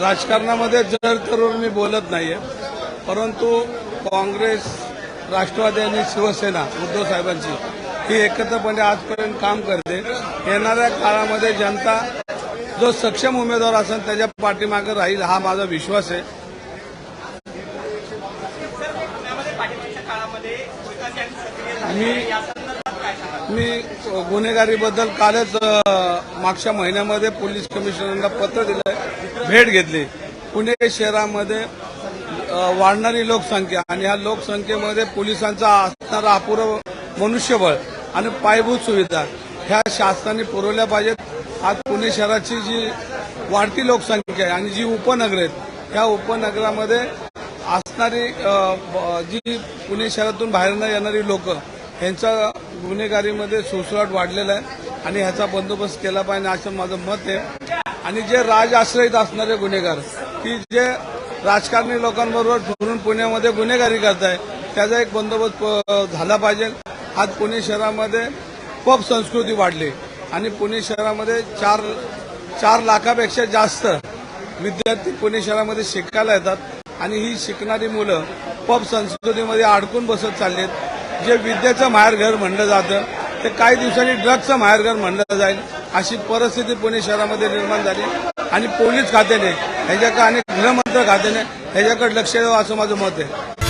राजकारणामध्ये जर तरुण मी बोलत नाहीये परंतु काँग्रेस राष्ट्रवादी आणि शिवसेना उद्धव साहेबांची ही एकत्रपणे आजपर्यंत काम करते. येणाऱ्या काळामध्ये जनता जो सक्षम उमेदवार असेल त्याच्या पाठीमागे राहील हा माझा विश्वास आहे. मी मी गुन्हेगारीबद्दल कालच मागच्या महिन्यामध्ये पोलीस कमिशनरला पत्र दिलं भेट घेतली. पुणे शहरामध्ये वाढणारी लोकसंख्या आणि ह्या लोकसंख्येमध्ये पोलिसांचा असणारा अपुरं मनुष्यबळ आणि पायाभूत सुविधा ह्या शासनाने पुरवल्या पाहिजेत. आज पुणे शहराची जी वाढती लोकसंख्या आहे आणि जी उपनगर आहेत ह्या उपनगरामध्ये असणारी जी पुणे शहरातून बाहेरनं येणारी लोक यांचा गुन्हेगारीमध्ये सुसराट वाढलेला आहे आणि ह्याचा बंदोबस्त केला पाहिजे असं माझं मत आहे. आणि जे राज आश्रयित असणारे गुन्हेगार की जे राजकारणी लोकांबरोबर फिरून पुण्यामध्ये गुन्हेगारी करताय त्याचा एक बंदोबस्त प- झाला पाहिजे. आज पुणे शहरामध्ये पब संस्कृती वाढली. आणि पुणे शहरामध्ये चार चार लाखापेक्षा जास्त विद्यार्थी पुणे शहरामध्ये शिकायला येतात. आणि ही शिकणारी मुलं पब संस्कृतीमध्ये अडकून बसत चाललीत. जे विद्येचं माहेरघर म्हणलं जातं ते काही दिवसांनी ड्रग्जचं माहेरघर म्हणलं जाईल. अशी परिस्थिती पुणे शहरामध्ये निर्माण झाली. आणि पोलीस खात्याने ह्याच्याकडे आणि गृहमंत्र खात्याने ह्याच्याकडे लक्ष द्यावं असं माझं मत आहे.